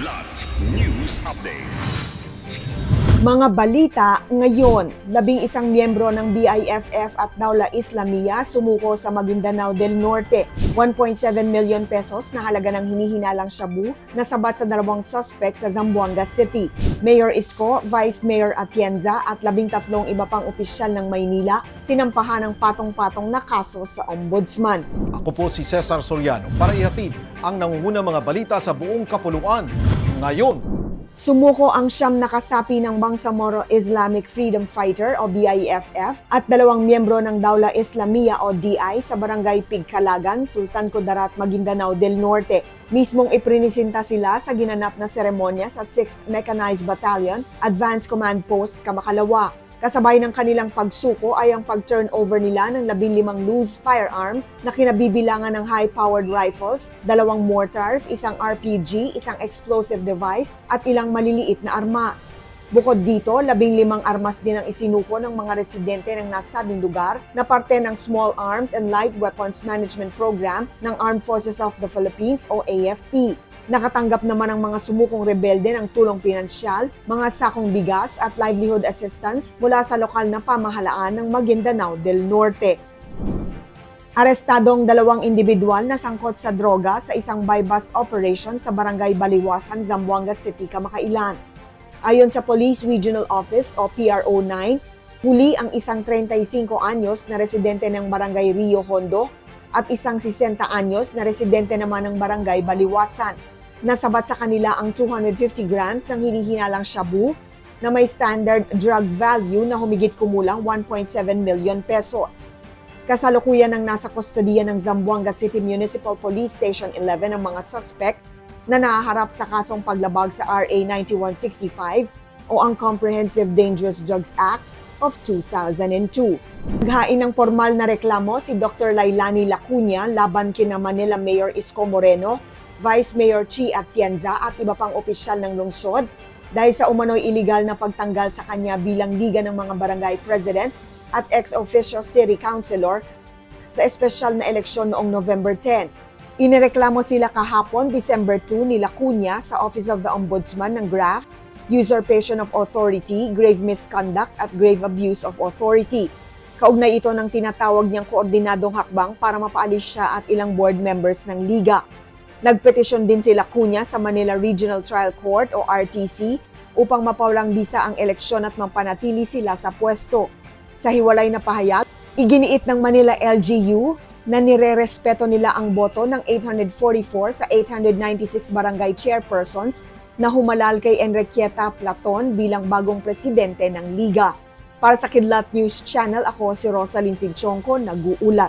Kidlat News Updates. Mga balita ngayon, labing isang miyembro ng BIFF at Daula Islamia sumuko sa Maguindanao del Norte. 1.7 million pesos na halaga ng hinihinalang shabu na sabat sa dalawang suspect sa Zamboanga City. Mayor Isko, Vice Mayor Atienza at labing tatlong iba pang opisyal ng Maynila sinampahan ng patong-patong na kaso sa Ombudsman. Ako po si Cesar Soriano para ihatid ang nangungunang mga balita sa buong kapuluan. Ngayon, Sumuko ang siyam na kasapi ng Bangsamoro Islamic Freedom Fighter o BIFF at dalawang miyembro ng Daula Islamia o DI sa barangay Pigkalagan, Sultan Kudarat, Maguindanao del Norte. Mismong iprinisinta sila sa ginanap na seremonya sa 6th Mechanized Battalion, Advanced Command Post, Kamakalawa. Kasabay ng kanilang pagsuko ay ang pag-turnover nila ng 15 loose firearms na kinabibilangan ng high-powered rifles, dalawang mortars, isang RPG, isang explosive device at ilang maliliit na armas. Bukod dito, 15 armas din ang isinuko ng mga residente ng nasabing lugar na parte ng Small Arms and Light Weapons Management Program ng Armed Forces of the Philippines o AFP. Nakatanggap naman ang mga sumukong rebelde ng tulong pinansyal, mga sakong bigas at livelihood assistance mula sa lokal na pamahalaan ng Maguindanao del Norte. Arestadong dalawang individual na sangkot sa droga sa isang buy-bust operation sa Barangay Baliwasan, Zamboanga City, Kamakailan. Ayon sa Police Regional Office o PRO9, huli ang isang 35 anyos na residente ng Barangay Rio Hondo at isang 60 anyos na residente naman ng Barangay Baliwasan. Nasabat sa kanila ang 250 grams ng hinihinalang shabu na may standard drug value na humigit kumulang 1.7 million pesos. Kasalukuyan ang nasa kustodiya ng Zamboanga City Municipal Police Station 11 ang mga suspect na nahaharap sa kasong paglabag sa RA 9165 o ang Comprehensive Dangerous Drugs Act of 2002. Naghain ng formal na reklamo si Dr. Lailani Lacunia laban kina Manila Mayor Isko Moreno, Vice Mayor Chi Atienza at iba pang opisyal ng lungsod dahil sa umano'y iligal na pagtanggal sa kanya bilang liga ng mga barangay president at ex-officio city councilor sa espesyal na eleksyon noong November 10. Inireklamo sila kahapon, December 2, ni Lacunia sa Office of the Ombudsman ng graft, usurpation of authority, grave misconduct at grave abuse of authority. Kaugnay ito ng tinatawag niyang koordinadong hakbang para mapaalis siya at ilang board members ng liga. Nagpetisyon din si Lacunia sa Manila Regional Trial Court o RTC upang mapawalang bisa ang eleksyon at mapanatili sila sa pwesto. Sa hiwalay na pahayag, iginiit ng Manila LGU na nirerespeto nila ang boto ng 844 sa 896 barangay chairpersons na humalal kay Enriqueta Platon bilang bagong presidente ng Liga. Para sa Kidlat News Channel, ako si Rosalyn Sinchonko, nag-uulat.